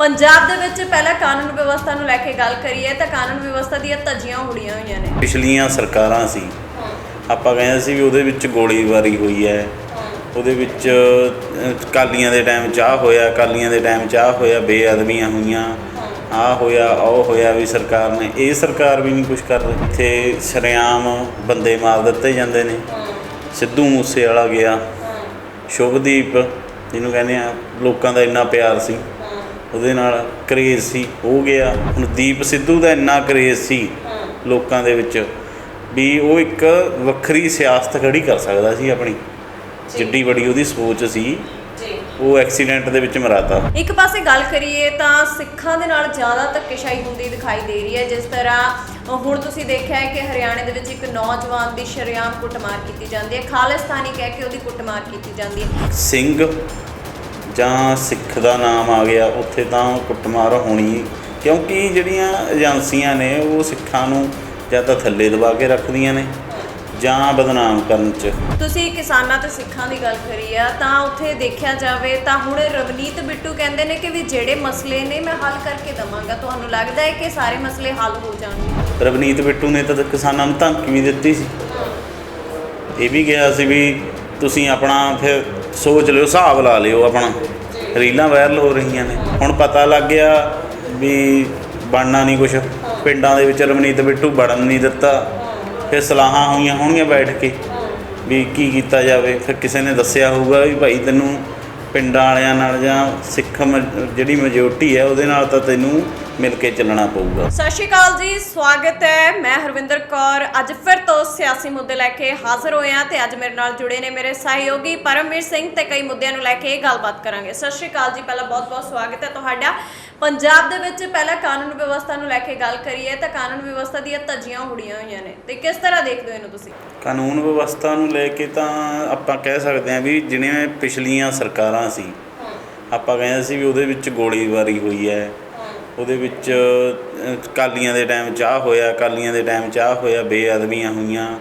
ਪੰਜਾਬ ਦੇ ਵਿੱਚ ਪਹਿਲਾਂ ਕਾਨੂੰਨ ਵਿਵਸਥਾ ਨੂੰ ਲੈ ਕੇ ਗੱਲ ਕਰੀਏ ਤਾਂ ਕਾਨੂੰਨ ਵਿਵਸਥਾ ਦੀਆਂ ਧੱਜੀਆਂ ਉੜੀਆਂ ਹੋਈਆਂ ਨੇ। ਪਿਛਲੀਆਂ ਸਰਕਾਰਾਂ ਸੀ। ਆਪਾਂ ਕਹਿੰਦੇ ਸੀ ਵੀ ਉਹਦੇ ਵਿੱਚ ਗੋਲੀਬਾਰੀ ਹੋਈ ਹੈ। ਉਹਦੇ ਵਿੱਚ ਅਹ, ਕਾਲੀਆਂ ਦੇ ਟਾਈਮ ਚਾਹ ਹੋਇਆ ਕਾਲੀਆਂ ਦੇ ਟਾਈਮ ਚਾਹ ਹੋਇਆ ਬੇਅਦਬੀਆਂ ਹੋਈਆਂ ਆ ਹੋਇਆ ਉਹ ਹੋਇਆ ਵੀ ਸਰਕਾਰ ਨੇ। ਇਹ ਸਰਕਾਰ ਵੀ ਨਹੀਂ ਕੁਝ ਕਰ ਰਹੀ। ਇੱਥੇ ਸ਼ਰੇਆਮ ਬੰਦੇ ਮਾਰ ਦਿੱਤੇ ਜਾਂਦੇ ਨੇ। ਸਿੱਧੂ ਮੂਸੇ ਵਾਲਾ ਗਿਆ। ਸ਼ੁਭਦੀਪ ਜਿਹਨੂੰ ਕਹਿੰਦੇ ਆ ਲੋਕਾਂ ਦਾ ਇੰਨਾ ਪਿਆਰ ਸੀ। ਉਹਦੇ ਨਾਲ ਕਰੇਜ਼ ਸੀ ਹੋ ਗਿਆ। ਹੁਣ ਦੀਪ ਸਿੱਧੂ ਦਾ ਇੰਨਾ ਕਰੇਜ਼ ਸੀ ਲੋਕਾਂ ਦੇ ਵਿੱਚ ਵੀ ਉਹ ਇੱਕ ਵੱਖਰੀ ਸਿਆਸਤ ਖੜੀ ਕਰ ਸਕਦਾ ਸੀ ਆਪਣੀ। ਜਿੱਡੀ ਬੜੀ ਉਹਦੀ ਸੋਚ ਸੀ। ਉਹ ਐਕਸੀਡੈਂਟ ਦੇ ਵਿੱਚ ਮਰਾਤਾ। ਇੱਕ ਪਾਸੇ ਗੱਲ ਕਰੀਏ ਤਾਂ ਸਿੱਖਾਂ ਦੇ ਨਾਲ ਜ਼ਿਆਦਾ ਧੱਕੇਸ਼ਾਹੀ ਹੁੰਦੀ ਦਿਖਾਈ ਦੇ ਰਹੀ ਹੈ ਜਿਸ ਤਰ੍ਹਾਂ ਹੁਣ ਤੁਸੀਂ ਦੇਖਿਆ ਹੈ ਕਿ ਹਰਿਆਣੇ ਦੇ ਵਿੱਚ ਇੱਕ ਨੌਜਵਾਨ ਦੀ ਸ਼ਰੇਆਮ ਕੁੱਟਮਾਰ ਕੀਤੀ ਜਾਂਦੀ ਹੈ। ਖਾਲਿਸਤਾਨੀ ਕਹਿ ਕੇ ਉਹਦੀ ਕੁੱਟਮਾਰ ਕੀਤੀ ਜਾਂਦੀ ਹੈ। ਸਿੰਘ ਜਾਂ ਸਿੱਖ ਦਾ ਨਾਮ ਆ ਗਿਆ ਉੱਥੇ ਤਾਂ ਕੁੱਟਮਾਰ ਹੋਣੀ ਕਿਉਂਕਿ ਜਿਹੜੀਆਂ ਏਜੰਸੀਆਂ ਨੇ ਉਹ ਸਿੱਖਾਂ ਨੂੰ ਜਾਂ ਤਾਂ ਥੱਲੇ ਦਬਾ ਕੇ ਰੱਖਦੀਆਂ ਨੇ ਜਾਂ ਬਦਨਾਮ ਕਰਨ 'ਚ। ਤੁਸੀਂ ਕਿਸਾਨਾਂ ਤੇ ਸਿੱਖਾਂ ਦੀ ਗੱਲ ਕਰੀ ਆ ਤਾਂ ਉੱਥੇ ਦੇਖਿਆ ਜਾਵੇ ਤਾਂ ਹੁਣ ਰਵਨੀਤ ਬਿੱਟੂ ਕਹਿੰਦੇ ਨੇ ਕਿ ਵੀ ਜਿਹੜੇ ਮਸਲੇ ਨੇ ਮੈਂ ਹੱਲ ਕਰਕੇ ਦਵਾਂਗਾ। ਤੁਹਾਨੂੰ ਲੱਗਦਾ ਹੈ ਕਿ ਸਾਰੇ ਮਸਲੇ ਹੱਲ ਹੋ ਜਾਣਗੇ? ਰਵਨੀਤ ਬਿੱਟੂ ਨੇ ਤਾਂ ਕਿਸਾਨਾਂ ਨੂੰ ਧਮਕੀ ਵੀ ਦਿੱਤੀ ਸੀ। ਇਹ ਵੀ ਕਿਹਾ ਸੀ ਵੀ ਤੁਸੀਂ ਆਪਣਾ ਫਿਰ ਸੋਚ ਲਿਓ ਹਿਸਾਬ ਲਾ ਲਿਓ ਆਪਣਾ। ਰੀਲਾਂ ਵਾਇਰਲ ਹੋ ਰਹੀਆਂ ਨੇ। ਹੁਣ ਪਤਾ ਲੱਗ ਗਿਆ ਵੀ ਬਣਨਾ ਨਹੀਂ ਕੁਛ। ਪਿੰਡਾਂ ਦੇ ਵਿੱਚ ਰਵਨੀਤ ਬਿੱਟੂ ਵੜਨ ਨਹੀਂ ਦਿੱਤਾ। ਫਿਰ ਸਲਾਹਾਂ ਹੋਈਆਂ ਹੋਣਗੀਆਂ ਬੈਠ ਕੇ ਵੀ ਕੀ ਕੀਤਾ ਜਾਵੇ। ਫਿਰ ਕਿਸੇ ਨੇ ਦੱਸਿਆ ਹੋਊਗਾ ਵੀ ਭਾਈ ਤੈਨੂੰ ਪਿੰਡਾਂ ਵਾਲਿਆਂ ਨਾਲ ਜਾਂ ਸਿੱਖ ਜਿਹੜੀ ਮੈਜੋਰਟੀ ਹੈ ਉਹਦੇ ਨਾਲ ਤਾਂ ਤੈਨੂੰ ਮਿਲ ਕੇ ਚੱਲਣਾ ਪਊਗਾ। ਸਤਿ ਸ਼੍ਰੀ ਅਕਾਲ ਜੀ ਸਵਾਗਤ ਹੈ। ਮੈਂ ਹਰਵਿੰਦਰ ਕੌਰ। ਅੱਜ ਫਿਰ ਤੋਂ ਸਿਆਸੀ ਮੁੱਦੇ ਲੈ ਕੇ ਹਾਜ਼ਰ ਹੋਏ ਹਾਂ ਤੇ ਅੱਜ ਮੇਰੇ ਨਾਲ ਜੁੜੇ ਨੇ ਮੇਰੇ ਸਹਿਯੋਗੀ ਪਰਮਵੀਰ ਸਿੰਘ ਤੇ ਕਈ ਮੁੱਦਿਆਂ ਨੂੰ ਲੈ ਕੇ ਗੱਲਬਾਤ ਕਰਾਂਗੇ। ਸਤਿ ਸ਼੍ਰੀ ਅਕਾਲ ਜੀ ਪਹਿਲਾਂ ਬਹੁਤ-ਬਹੁਤ ਸਵਾਗਤ ਹੈ ਤੁਹਾਡਾ। ਪੰਜਾਬ ਦੇ ਵਿੱਚ ਪਹਿਲਾਂ ਕਾਨੂੰਨ ਵਿਵਸਥਾ ਨੂੰ ਲੈ ਕੇ ਗੱਲ ਕਰੀਏ ਤਾਂ ਕਾਨੂੰਨ ਵਿਵਸਥਾ ਦੀਆਂ ਧੱਜੀਆਂ ਉੜੀਆਂ ਹੋਈਆਂ ਨੇ। ਤੇ ਕਿਸ ਤਰ੍ਹਾਂ ਦੇਖਦੇ ਹੋ ਇਹਨੂੰ ਤੁਸੀਂ? ਕਾਨੂੰਨ ਵਿਵਸਥਾ ਨੂੰ ਲੈ ਕੇ ਤਾਂ ਆਪਾਂ ਕਹਿ ਸਕਦੇ ਹਾਂ ਵੀ ਜਿਵੇਂ ਪਿਛਲੀਆਂ ਸਰਕਾਰਾਂ ਸੀ ਆਪਾਂ ਕਹਿੰਦੇ ਸੀ ਵੀ ਉਹਦੇ ਵਿੱਚ ਗੋਲੀਬਾਰੀ ਹੋਈ ਹੈ। ਉਹਦੇ ਵਿੱਚ ਅਹ, ਕਾਲੀਆਂ ਦੇ ਟਾਈਮ ਚਾਹ ਹੋਇਆ ਕਾਲੀਆਂ ਦੇ ਟਾਈਮ ਚਾਹ ਹੋਇਆ ਬੇਅਦਬੀਆਂ ਹੋਈਆਂ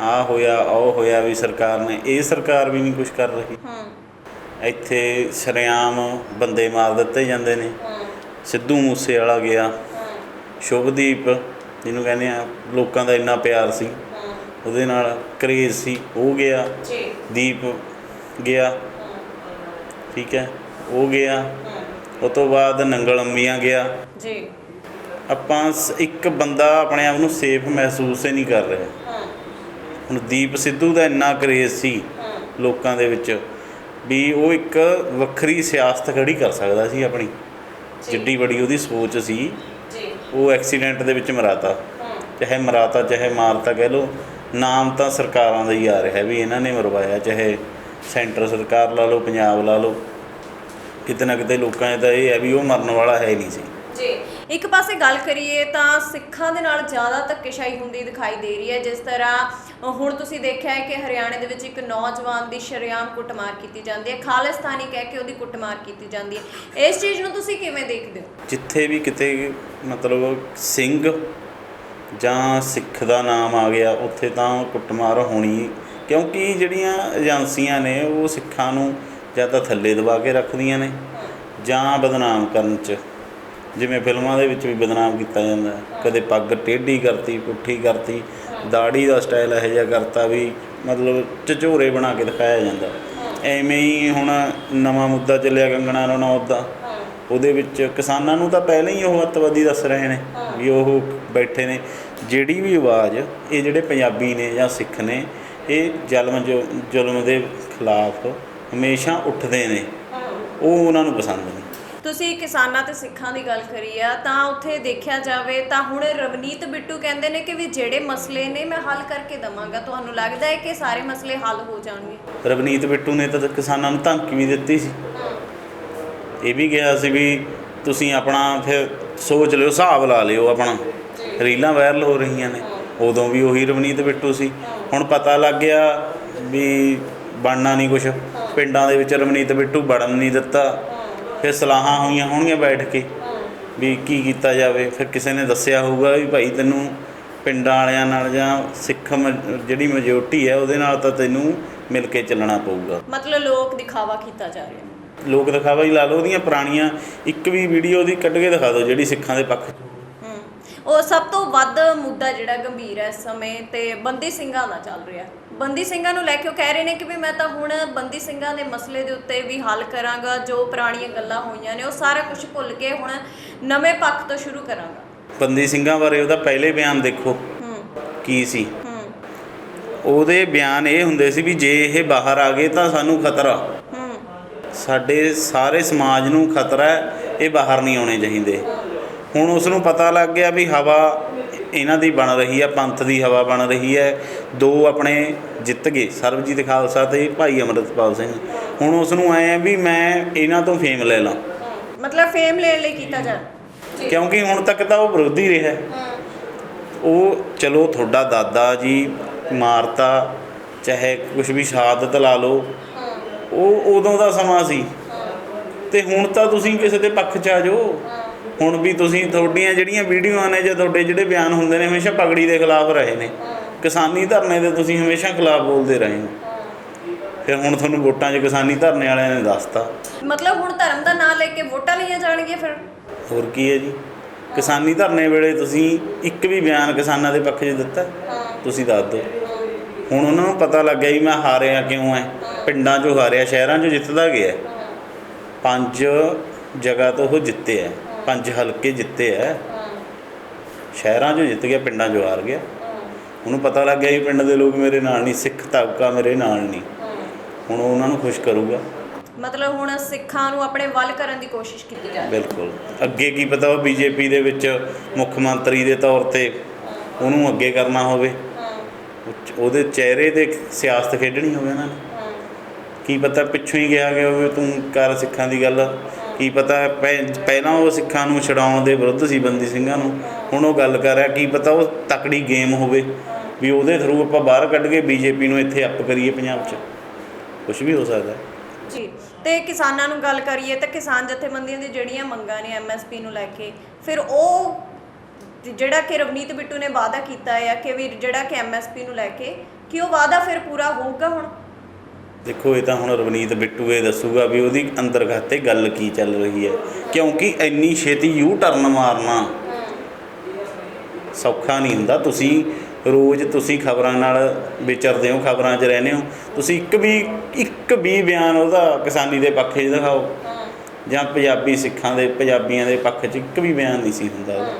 ਆ ਹੋਇਆ ਉਹ ਹੋਇਆ ਵੀ ਸਰਕਾਰ ਨੇ। ਇਹ ਸਰਕਾਰ ਵੀ ਨਹੀਂ ਕੁਝ ਕਰ ਰਹੀ। ਹੂੰ ਇੱਥੇ ਸ਼ਰੇਆਮ ਬੰਦੇ ਮਾਰ ਦਿੱਤੇ ਜਾਂਦੇ ਨੇ। ਸਿੱਧੂ ਮੂਸੇ ਵਾਲਾ ਗਿਆ। ਸ਼ੁਭਦੀਪ ਜਿਹਨੂੰ ਕਹਿੰਦੇ ਆ ਲੋਕਾਂ ਦਾ ਇੰਨਾ ਪਿਆਰ ਸੀ। ਉਹਦੇ ਨਾਲ ਕਰੇਜ਼ ਸੀ। ਉਹ ਗਿਆ। ਜੀ। ਦੀਪ ਗਿਆ। ਠੀਕ ਹੈ? ਉਹ ਗਿਆ। ਉਹ ਤੋਂ ਬਾਅਦ ਨੰਗਲ ਅੰਮੀਆਂ ਗਿਆ। ਜੀ। ਆਪਾਂ ਸ- ਇੱਕ ਬੰਦਾ ਆਪਣੇ ਆਪ ਨੂੰ ਸੇਫ ਮਹਿਸੂਸ ਹੀ ਨਹੀਂ ਕਰ ਰਿਹਾ। ਹਾਂ ਹੁਣ ਦੀਪ ਸਿੱਧੂ ਦਾ ਇੰਨਾ ਕਰੇਜ਼ ਸੀ ਲੋਕਾਂ ਦੇ ਵਿੱਚ ਵੀ ਉਹ ਇੱਕ ਵੱਖਰੀ ਸਿਆਸਤ ਖੜੀ ਕਰ ਸਕਦਾ ਸੀ ਆਪਣੀ। ਜਿੱਡੀ ਬੜੀ ਉਹਦੀ ਸੋਚ ਸੀ। ਜੀ। ਉਹ ਐਕਸੀਡੈਂਟ ਦੇ ਵਿੱਚ ਮਰਾਤਾ। ਚਾਹੇ ਮਰਾਤਾ ਚਾਹੇ ਮਾਰਤਾ ਕਹਿ ਲਓ। ਨਾਮ ਤਾਂ ਸਰਕਾਰਾਂ ਦਾ ਹੀ ਆ ਰਿਹਾ ਵੀ ਇਹਨਾਂ ਨੇ ਮਰਵਾਇਆ ਚਾਹੇ ਸੈਂਟਰ ਸਰਕਾਰ ਲਾ ਲਓ ਪੰਜਾਬ ਲਾ ਲਓ ਕਿਤੇ ਨਾ ਕਿਤੇ ਲੋਕਾਂ 'ਚ ਤਾਂ ਇਹ ਹੈ ਵੀ ਉਹ ਮਰਨ ਵਾਲਾ ਹੈ ਨਹੀਂ ਸੀ। ਜੀ। ਇੱਕ ਪਾਸੇ ਗੱਲ ਕਰੀਏ ਤਾਂ ਸਿੱਖਾਂ ਦੇ ਨਾਲ ਜ਼ਿਆਦਾ ਧੱਕੇਸ਼ਾਹੀ ਹੁੰਦੀ ਦਿਖਾਈ ਦੇ ਰਹੀ ਹੈ ਜਿਸ ਤਰ੍ਹਾਂ ਹੁਣ ਤੁਸੀਂ ਦੇਖਿਆ ਹੈ ਕਿ ਹਰਿਆਣੇ ਦੇ ਵਿੱਚ ਇੱਕ ਨੌਜਵਾਨ ਦੀ ਸ਼ਰੇਆਮ ਕੁੱਟਮਾਰ ਕੀਤੀ ਜਾਂਦੀ ਹੈ ਖਾਲਿਸਤਾਨੀ ਕਹਿ ਕੇ ਉਹਦੀ ਕੁੱਟਮਾਰ ਕੀਤੀ ਜਾਂਦੀ ਹੈ। ਇਸ ਚੀਜ਼ ਨੂੰ ਤੁਸੀਂ ਕਿਵੇਂ ਦੇਖਦੇ ਹੋ? ਜਿੱਥੇ ਵੀ ਕਿਤੇ ਮਤਲਬ ਸਿੰਘ ਜਾਂ ਸਿੱਖ ਦਾ ਨਾਮ ਆ ਗਿਆ ਉੱਥੇ ਤਾਂ ਕੁੱਟਮਾਰ ਹੋਣੀ ਕਿਉਂਕਿ ਜਿਹੜੀਆਂ ਏਜੰਸੀਆਂ ਨੇ ਉਹ ਸਿੱਖਾਂ ਨੂੰ ਜਾਂ ਤਾਂ ਥੱਲੇ ਦਬਾ ਕੇ ਰੱਖਦੀਆਂ ਨੇ ਜਾਂ ਬਦਨਾਮ ਕਰਨ 'ਚ। ਜਿਵੇਂ ਫਿਲਮਾਂ ਦੇ ਵਿੱਚ ਵੀ ਬਦਨਾਮ ਕੀਤਾ ਜਾਂਦਾ। ਕਦੇ ਪੱਗ ਟੇਢੀ ਕਰਤੀ ਪੁੱਠੀ ਕਰਤੀ ਦਾੜੀ ਦਾ ਸਟਾਈਲ ਇਹੋ ਜਿਹਾ ਕਰਤਾ ਵੀ ਮਤਲਬ ਝਝੋਰੇ ਬਣਾ ਕੇ ਦਿਖਾਇਆ ਜਾਂਦਾ। ਐਵੇਂ ਹੀ ਹੁਣ ਨਵਾਂ ਮੁੱਦਾ ਚੱਲਿਆ ਕੰਗਣਾ ਰਣੌਤ ਦਾ। ਉਹਦੇ ਵਿੱਚ ਕਿਸਾਨਾਂ ਨੂੰ ਤਾਂ ਪਹਿਲਾਂ ਹੀ ਉਹ ਅੱਤਵਾਦੀ ਦੱਸ ਰਹੇ ਨੇ ਵੀ ਉਹ ਬੈਠੇ ਨੇ। ਜਿਹੜੀ ਵੀ ਆਵਾਜ਼ ਇਹ ਜਿਹੜੇ ਪੰਜਾਬੀ ਨੇ ਜਾਂ ਸਿੱਖ ਨੇ ਇਹ ਜ਼ਲਮ ਜੋ ਜ਼ੁਲਮ ਦੇ ਖਿਲਾਫ ਹਮੇਸ਼ਾ ਉੱਠਦੇ ਨੇ। ਉਹ ਉਹਨਾਂ ਨੂੰ ਪਸੰਦ ਨਹੀਂ ਤੁਸੀਂ ਕਿਸਾਨਾਂ ਤੇ ਸਿੱਖਾਂ ਦੀ ਗੱਲ ਕਰੀ ਆ ਤਾਂ ਉੱਥੇ ਦੇਖਿਆ ਜਾਵੇ ਤਾਂ ਹੁਣ ਰਵਨੀਤ ਬਿੱਟੂ ਕਹਿੰਦੇ ਨੇ ਕਿ ਵੀ ਜਿਹੜੇ ਮਸਲੇ ਨੇ ਮੈਂ ਹੱਲ ਕਰਕੇ ਦਵਾਂਗਾ। ਤੁਹਾਨੂੰ ਲੱਗਦਾ ਹੈ ਕਿ ਸਾਰੇ ਮਸਲੇ ਹੱਲ ਹੋ ਜਾਣਗੇ? ਰਵਨੀਤ ਬਿੱਟੂ ਨੇ ਤਾਂ ਕਿਸਾਨਾਂ ਨੂੰ ਧਮਕੀ ਵੀ ਦਿੱਤੀ ਸੀ। ਇਹ ਵੀ ਕਿਹਾ ਸੀ ਵੀ ਤੁਸੀਂ ਆਪਣਾ ਫਿਰ ਸੋਚ ਲਿਓ ਹਿਸਾਬ ਲਾ ਲਿਓ ਆਪਣਾ। ਰੀਲਾਂ ਵਾਇਰਲ ਹੋ ਰਹੀਆਂ ਨੇ। ਉਦੋਂ ਵੀ ਉਹੀ ਰਵਨੀਤ ਬਿੱਟੂ ਸੀ। ਹੁਣ ਪਤਾ ਲੱਗ ਗਿਆ ਵੀ ਬਣਨਾ ਨਹੀਂ ਕੁਛ। ਪਿੰਡਾਂ ਦੇ ਵਿੱਚ ਰਵਨੀਤ ਬਿੱਟੂ ਵੜਨ ਨਹੀਂ ਦਿੱਤਾ। ਫਿਰ ਸਲਾਹਾਂ ਹੋਈਆਂ ਹੋਣਗੀਆਂ ਬੈਠ ਕੇ ਵੀ ਕੀ ਕੀਤਾ ਜਾਵੇ। ਫਿਰ ਕਿਸੇ ਨੇ ਦੱਸਿਆ ਹੋਊਗਾ ਵੀ ਭਾਈ ਤੈਨੂੰ ਪਿੰਡਾਂ ਵਾਲਿਆਂ ਨਾਲ ਜਾਂ ਸਿੱਖ ਮ- ਜਿਹੜੀ ਮੈਜੋਰਟੀ ਹੈ ਉਹਦੇ ਨਾਲ ਤਾਂ ਤੈਨੂੰ ਮਿਲ ਕੇ ਚੱਲਣਾ ਪਊਗਾ। ਮਤਲਬ ਲੋਕ ਦਿਖਾਵਾ ਕੀਤਾ ਜਾ ਰਿਹਾ। ਲੋਕ ਦਿਖਾਵਾ ਹੀ ਲਾ ਲਓ ਉਹਦੀਆਂ ਪੁਰਾਣੀਆਂ। ਇੱਕ ਵੀ ਵੀਡੀਓ ਦੀ ਕੱਢ ਕੇ ਦਿਖਾ ਦਿਓ ਜਿਹੜੀ ਸਿੱਖਾਂ ਦੇ ਪੱਖ ਉਹ ਸਭ ਤੋਂ ਵੱਧ ਮੁੱਦਾ ਜਿਹੜਾ ਗੰਭੀਰ ਹੈ ਇਸ ਸਮੇਂ ਤੇ ਬੰਦੀ ਸਿੰਘਾਂ ਦਾ ਚੱਲ ਰਿਹਾ। ਬੰਦੀ ਸਿੰਘਾਂ ਨੂੰ ਲੈ ਕੇ ਉਹ ਕਹਿ ਰਹੇ ਨੇ ਕਿ ਵੀ ਮੈਂ ਤਾਂ ਹੁਣ ਬੰਦੀ ਸਿੰਘਾਂ ਦੇ ਮਸਲੇ ਦੇ ਉੱਤੇ ਵੀ ਹੱਲ ਕਰਾਂਗਾ ਜੋ ਪੁਰਾਣੀਆਂ ਗੱਲਾਂ ਹੋਈਆਂ ਨੇ ਉਹ ਸਾਰਾ ਕੁਝ ਭੁੱਲ ਕੇ ਹੁਣ ਨਵੇਂ ਪੱਖ ਤੋਂ ਸ਼ੁਰੂ ਕਰਾਂਗਾ। ਬੰਦੀ ਸਿੰਘਾਂ ਬਾਰੇ ਉਹਦਾ ਪਹਿਲੇ ਬਿਆਨ ਦੇਖੋ। ਹੂੰ। ਕੀ ਸੀ? ਹੂੰ। ਉਹਦੇ ਬਿਆਨ ਇਹ ਹੁੰਦੇ ਸੀ ਵੀ ਜੇ ਇਹ ਬਾਹਰ ਆ ਗਏ ਤਾਂ ਸਾਨੂੰ ਖਤਰਾ। ਹੂੰ। ਸਾਡੇ ਸਾਰੇ ਸਮਾਜ ਨੂੰ ਖਤਰਾ ਹੈ ਇਹ ਬਾਹਰ ਨਹੀਂ ਆਉਣੇ ਚਾਹੀਦੇ। ਹੁਣ ਉਸ ਨੂੰ ਪਤਾ ਲੱਗ ਗਿਆ ਵੀ ਹਵਾ ਇਹਨਾਂ ਦੀ ਬਣ ਰਹੀ ਹੈ ਪੰਥ ਦੀ ਹਵਾ ਬਣ ਰਹੀ ਹੈ। ਦੋ ਆਪਣੇ ਜਿੱਤ ਗਏ ਸਰਬਜੀਤ ਖਾਲਸਾ ਤੇ ਭਾਈ ਅਮਰਤਪਾਲ ਸਿੰਘ। ਹੁਣ ਉਸ ਨੂੰ ਐ ਵੀ ਮੈਂ ਇਹਨਾਂ ਤੋਂ ਫੇਮ ਲੈ ਲਾਂ। ਮਤਲਬ ਫੇਮ ਲੈਣ ਲਈ ਕੀਤਾ ਜਾ ਕਿਉਂਕਿ ਹੁਣ ਤੱਕ ਤਾਂ ਉਹ ਵਿਰੋਧੀ ਰਿਹਾ। ਉਹ ਚਲੋ ਤੁਹਾਡਾ ਦਾਦਾ ਜੀ ਮਾਰਤਾ ਚਾਹੇ ਕੁਝ ਵੀ ਸ਼ਹਾਦਤ ਲਾ ਲਓ। ਉਹ ਉਦੋਂ ਦਾ ਸਮਾਂ ਸੀ। ਤੇ ਹੁਣ ਤਾਂ ਤੁਸੀਂ ਕਿਸੇ ਦੇ ਪੱਖ 'ਚ ਆ ਜਾਓ। ਹੁਣ ਵੀ ਤੁਸੀਂ ਤੁਹਾਡੀਆਂ ਜਿਹੜੀਆਂ ਵੀਡੀਓਆਂ ਨੇ ਜਾਂ ਤੁਹਾਡੇ ਜਿਹੜੇ ਬਿਆਨ ਹੁੰਦੇ ਨੇ ਹਮੇਸ਼ਾ ਪਗੜੀ ਦੇ ਖਿਲਾਫ ਰਹੇ ਨੇ। ਕਿਸਾਨੀ ਧਰਨੇ ਦੇ ਤੁਸੀਂ ਹਮੇਸ਼ਾ ਖਿਲਾਫ ਬੋਲਦੇ ਰਹੇ ਹੋ। ਫਿਰ ਹੁਣ ਤੁਹਾਨੂੰ ਵੋਟਾਂ 'ਚ ਕਿਸਾਨੀ ਧਰਨੇ ਵਾਲਿਆਂ ਨੇ ਦੱਸਤਾ। ਮਤਲਬ ਹੁਣ ਧਰਮ ਦਾ ਨਾਂ ਲੈ ਕੇ ਵੋਟਾਂ ਲਈਆਂ ਜਾਣਗੀਆਂ ਫਿਰ? ਹੋਰ ਕੀ ਹੈ ਜੀ? ਕਿਸਾਨੀ ਧਰਨੇ ਵੇਲੇ ਤੁਸੀਂ ਇੱਕ ਵੀ ਬਿਆਨ ਕਿਸਾਨਾਂ ਦੇ ਪੱਖ 'ਚ ਦਿੱਤਾ? ਤੁਸੀਂ ਦੱਸ ਦਿਓ। ਹੁਣ ਉਹਨਾਂ ਨੂੰ ਪਤਾ ਲੱਗ ਗਿਆ ਵੀ ਮੈਂ ਹਾਰਿਆ ਕਿਉਂ ਹੈ ਪਿੰਡਾਂ 'ਚੋਂ ਹਾਰਿਆ ਸ਼ਹਿਰਾਂ 'ਚੋਂ ਜਿੱਤਦਾ ਗਿਆ। ਪੰਜ ਜਗ੍ਹਾ ਤੋਂ ਉਹ ਜਿੱਤੇ ਹੈ ਪੰਜ ਹਲਕੇ ਜਿੱਤੇ ਹੈ ਸ਼ਹਿਰਾਂ 'ਚੋਂ ਜਿੱਤ ਗਿਆ ਪਿੰਡਾਂ 'ਚੋਂ ਹਾਰ ਗਿਆ। ਉਹਨੂੰ ਪਤਾ ਲੱਗ ਗਿਆ ਵੀ ਪਿੰਡ ਦੇ ਲੋਕ ਮੇਰੇ ਨਾਲ ਨਹੀਂ ਸਿੱਖ ਤਬਕਾ ਮੇਰੇ ਨਾਲ ਨਹੀਂ। ਹੁਣ ਉਹ ਉਹਨਾਂ ਨੂੰ ਖੁਸ਼ ਕਰੂਗਾ। ਮਤਲਬ ਹੁਣ ਸਿੱਖਾਂ ਨੂੰ ਆਪਣੇ ਵੱਲ ਕਰਨ ਦੀ ਕੋਸ਼ਿਸ਼ ਕੀਤੀ ਜਾ ਰਹੀ ਬਿਲਕੁਲ। ਅੱਗੇ ਕੀ ਪਤਾ ਉਹ ਬੀਜੇਪੀ ਦੇ ਵਿੱਚ ਮੁੱਖ ਮੰਤਰੀ ਦੇ ਤੌਰ ਤੇ ਉਹਨੂੰ ਅੱਗੇ ਕਰਨਾ ਹੋਵੇ। ਉਹਦੇ ਚਿਹਰੇ ਤੇ ਸਿਆਸਤ ਖੇਡਣੀ ਹੋਵੇ ਉਹਨਾਂ ਨੇ। ਕੀ ਪਤਾ ਪਿੱਛੋਂ ਹੀ ਗਿਆ ਗਿਆ ਹੋਵੇ ਤੂੰ ਕਰ ਸਿੱਖਾਂ ਦੀ ਗੱਲ। ਕੀ ਪਤਾ ਪਹਿਲਾਂ ਉਹ ਸਿੱਖਾਂ ਨੂੰ ਛਡਾਉਣ ਦੇ ਵਿਰੁੱਧ ਸੀ ਬੰਦੀ ਸਿੰਘਾਂ ਨੂੰ। ਹੁਣ ਉਹ ਗੱਲ ਕਰ ਰਿਹਾ, ਕੀ ਪਤਾ ਉਹ ਤਕੜੀ ਗੇਮ ਹੋਵੇ। ਵੀ ਉਹਦੇ ਥਰੂ ਆਪਾਂ ਬਾਹਰ ਕੱਢ ਕੇ ਬੀਜੇਪੀ ਨੂੰ ਇੱਥੇ ਅੱਪ ਕਰੀਏ ਪੰਜਾਬ 'ਚ। ਕੁਝ ਵੀ ਹੋ ਸਕਦਾ। ਜੀ, ਤੇ ਕਿਸਾਨਾਂ ਨੂੰ ਗੱਲ ਕਰੀਏ ਤਾਂ ਕਿਸਾਨ ਜਥੇਬੰਦੀਆਂ ਦੀ ਜਿਹੜੀਆਂ ਮੰਗਾਂ ਨੇ ਐਮਐਸਪੀ ਨੂੰ ਲੈ ਕੇ, ਫਿਰ ਉਹ ਜਿਹੜਾ ਕਿ ਰਵਨੀਤ ਬਿੱਟੂ ਨੇ ਵਾਅਦਾ ਕੀਤਾ ਹੈ ਕਿ ਵੀ ਜਿਹੜਾ ਕਿ ਐਮਐਸਪੀ ਨੂੰ ਲੈ ਕੇ, ਕਿ ਉਹ ਵਾਅਦਾ ਫਿਰ ਪੂਰਾ ਹੋਊਗਾ ਹੁਣ? ਦੇਖੋ ਇਹ ਤਾਂ ਹੁਣ ਰਵਨੀਤ ਬਿੱਟੂ ਇਹ ਦੱਸੂਗਾ ਵੀ ਉਹਦੀ ਅੰਦਰ ਖਾਤੇ ਗੱਲ ਕੀ ਚੱਲ ਰਹੀ ਹੈ। ਕਿਉਂਕਿ ਇੰਨੀ ਛੇਤੀ ਯੂ ਟਰਨ ਮਾਰਨਾ ਸੌਖਾ ਨਹੀਂ ਹੁੰਦਾ। ਤੁਸੀਂ ਰੋਜ਼ ਤੁਸੀਂ ਖਬਰਾਂ ਨਾਲ ਵਿਚਰਦੇ ਹੋ ਖਬਰਾਂ 'ਚ ਰਹਿੰਦੇ ਹੋ। ਤੁਸੀਂ ਇੱਕ ਵੀ ਇੱਕ ਵੀ ਬਿਆਨ ਉਹਦਾ ਕਿਸਾਨੀ ਦੇ ਪੱਖ 'ਚ ਦਿਖਾਓ। ਜਾਂ ਪੰਜਾਬੀ ਸਿੱਖਾਂ ਦੇ ਪੰਜਾਬੀਆਂ ਦੇ ਪੱਖ 'ਚ ਇੱਕ ਵੀ ਬਿਆਨ ਨਹੀਂ ਸੀ ਹੁੰਦਾ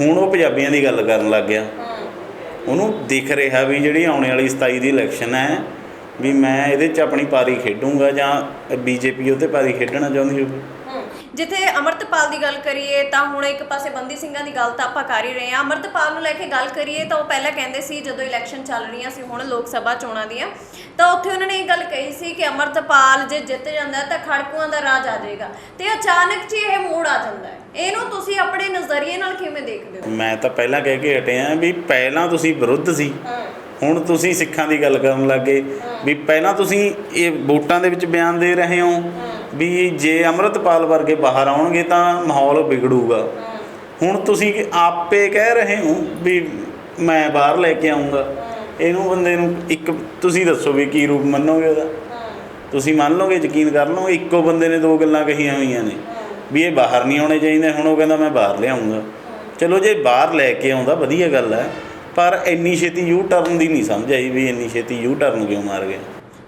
ਹੁਣ ਉਹ ਪੰਜਾਬੀਆਂ ਦੀ ਗੱਲ ਕਰਨ ਲੱਗ ਗਿਆ। ਉਹਨੂੰ ਦਿਖ ਰਿਹਾ ਵੀ ਜਿਹੜੀ ਆਉਣ ਵਾਲੀ 27 ਦੀ ਇਲੈਕਸ਼ਨ ਹੈ ਵੀ ਮੈਂ ਇਹਦੇ 'ਚ ਆਪਣੀ ਪਾਰੀ ਖੇਡੂੰਗਾ ਜਾਂ ਬੀਜੇਪੀ ਉਹਤੇ ਪਾਰੀ ਖੇਡਣਾ ਚਾਹੁੰਦੀ ਹੋਵੇ ਜਿੱਥੇ ਅਮਰਤਪਾਲ ਦੀ ਗੱਲ ਕਰੀਏ ਤਾਂ ਹੁਣ ਇੱਕ ਪਾਸੇ ਬੰਦੀ ਸਿੰਘਾਂ ਦੀ ਗੱਲ ਤਾਂ ਆਪਾਂ ਕਰ ਹੀ ਰਹੇ ਹਾਂ। ਅਮਰਤਪਾਲ ਨੂੰ ਲੈ ਕੇ ਗੱਲ ਕਰੀਏ ਤਾਂ ਉਹ ਪਹਿਲਾਂ ਕਹਿੰਦੇ ਸੀ ਜਦੋਂ ਇਲੈਕਸ਼ਨ ਚੱਲ ਰਹੀਆਂ ਸੀ ਹੁਣ ਲੋਕ ਸਭਾ ਚੋਣਾਂ ਦੀਆਂ ਤਾਂ ਉੱਥੇ ਉਹਨਾਂ ਨੇ ਇਹ ਗੱਲ ਕਹੀ ਸੀ ਕਿ ਅਮਰਤਪਾਲ ਜੇ ਜਿੱਤ ਜਾਂਦਾ ਤਾਂ ਖੜਕੂਆਂ ਦਾ ਰਾਜ ਆ ਜਾਏਗਾ ਤੇ ਅਚਾਨਕ 'ਚ ਇਹ ਮੋੜ ਆ ਜਾਂਦਾ ਹੈ। ਇਹਨੂੰ ਤੁਸੀਂ ਆਪਣੇ ਨਜ਼ਰੀਏ ਨਾਲ ਕਿਵੇਂ ਦੇਖਦੇ ਹੋ? ਮੈਂ ਤਾਂ ਪਹਿਲਾਂ ਕਹਿ ਕੇ ਹਟਿਆ ਵੀ ਪਹਿਲਾਂ ਤੁਸੀਂ ਵਿਰੁੱਧ ਸੀ। ਹੁਣ ਤੁਸੀਂ ਸਿੱਖਾਂ ਦੀ ਗੱਲ ਕਰਨ ਲੱਗੇ ਵੀ ਪਹਿਲਾਂ ਤੁਸੀਂ ਇਹ ਵੋਟਾਂ ਦੇ ਵਿੱਚ ਬਿਆਨ ਦੇ ਰਹੇ ਹੋ ਵੀ ਜੇ ਅੰਮ੍ਰਿਤਪਾਲ ਵਰਗੇ ਬਾਹਰ ਆਉਣਗੇ ਤਾਂ ਮਾਹੌਲ ਵਿਗੜੂਗਾ। ਹੁਣ ਤੁਸੀਂ ਆਪੇ ਕਹਿ ਰਹੇ ਹੋ ਵੀ ਮੈਂ ਬਾਹਰ ਲੈ ਕੇ ਆਉਂਗਾ। ਇਹਨੂੰ ਬੰਦੇ ਨੂੰ ਇੱਕ ਤੁਸੀਂ ਦੱਸੋ ਵੀ ਕੀ ਰੂਪ ਮੰਨੋਗੇ ਉਹਦਾ? ਤੁਸੀਂ ਮੰਨ ਲਓਗੇ, ਯਕੀਨ ਕਰ ਲਓ, ਇੱਕੋ ਬੰਦੇ ਨੇ ਦੋ ਗੱਲਾਂ ਕਹੀਆਂ ਹੋਈਆਂ ਨੇ ਵੀ ਇਹ ਬਾਹਰ ਨਹੀਂ ਆਉਣੇ ਚਾਹੀਦੇ, ਹੁਣ ਉਹ ਕਹਿੰਦਾ ਮੈਂ ਬਾਹਰ ਲਿਆਉਂਗਾ। ਚਲੋ ਜੇ ਬਾਹਰ ਲੈ ਕੇ ਆਉਂਦਾ, ਵਧੀਆ ਗੱਲ ਹੈ। ਪਰ ਇੰਨੀ ਛੇਤੀ ਯੂ ਟਰਨ ਦੀ ਨਹੀਂ ਸਮਝ ਆਈ ਵੀ ਇੰਨੀ ਛੇਤੀ ਯੂ ਟਰਨ ਕਿਉਂ ਮਾਰ ਗਿਆ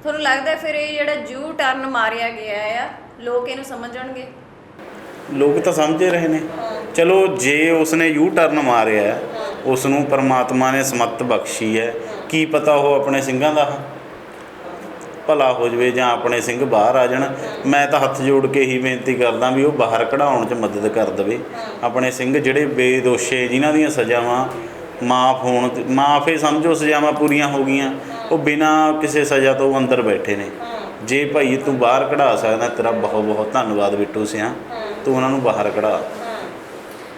ਤੁਹਾਨੂੰ ਲੱਗਦਾ ਫਿਰ ਇਹ ਜਿਹੜਾ ਜੂ ਟਰਨ ਮਾਰਿਆ ਗਿਆ ਆ ਲੋਕ ਇਹਨੂੰ ਸਮਝਣਗੇ? ਲੋਕ ਤਾਂ ਸਮਝੇ ਰਹੇ ਨੇ। ਚਲੋ ਜੇ ਉਸਨੇ ਯੂ ਟਰਨ ਮਾਰਿਆ ਉਸ ਨੂੰ ਪਰਮਾਤਮਾ ਨੇ ਸਮਤ ਬਖਸ਼ੀ ਹੈ ਕੀ ਪਤਾ ਉਹ ਆਪਣੇ ਸਿੰਘਾਂ ਦਾ ਭਲਾ ਹੋ ਜਵੇ ਜਾਂ ਆਪਣੇ ਸਿੰਘ ਬਾਹਰ ਆ ਜਾਣ। ਮੈਂ ਤਾਂ ਹੱਥ ਜੋੜ ਕੇ ਹੀ ਬੇਨਤੀ ਕਰਦਾ ਵੀ ਉਹ ਬਾਹਰ ਕਢਾਉਣ 'ਚ ਮਦਦ ਕਰ ਦੇਵੇ। ਆਪਣੇ ਸਿੰਘ ਜਿਹੜੇ ਬੇਦੋਸ਼ੇ ਜਿਨ੍ਹਾਂ ਦੀਆਂ ਸਜ਼ਾਵਾਂ ਮਾਫ ਹੋਣ, ਮਾਫ ਹੀ ਸਮਝੋ ਸਜ਼ਾਵਾਂ ਪੂਰੀਆਂ ਹੋ ਗਈਆਂ। ਉਹ ਬਿਨਾ ਕਿਸੇ ਸਜ਼ਾ ਤੋਂ ਅੰਦਰ ਬੈਠੇ ਨੇ। ਜੇ ਭਾਈ ਤੂੰ ਬਾਹਰ ਕਢਾ ਸਕਦਾ, ਤੇਰਾ ਬਹੁਤ ਬਹੁਤ ਧੰਨਵਾਦ ਬਿੱਟੂ ਸਿਆ। ਤੂੰ ਉਹਨਾਂ ਨੂੰ ਬਾਹਰ ਕਢਾ।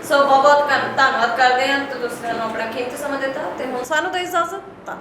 ਸੋ ਬਹੁਤ ਬਹੁਤ ਧੰਨਵਾਦ ਕਰਦੇ ਹਾਂ। ਤੁਸੀਂ ਸਾਨੂੰ ਆਪਣਾ ਕੀਮਤੀ ਸਮਾਂ ਦਿੱਤਾ ਤੇ ਹੁਣ ਸਾਨੂੰ ਤਾਂ ਇਜਾਜ਼ਤ, ਧੰਨਵਾਦ।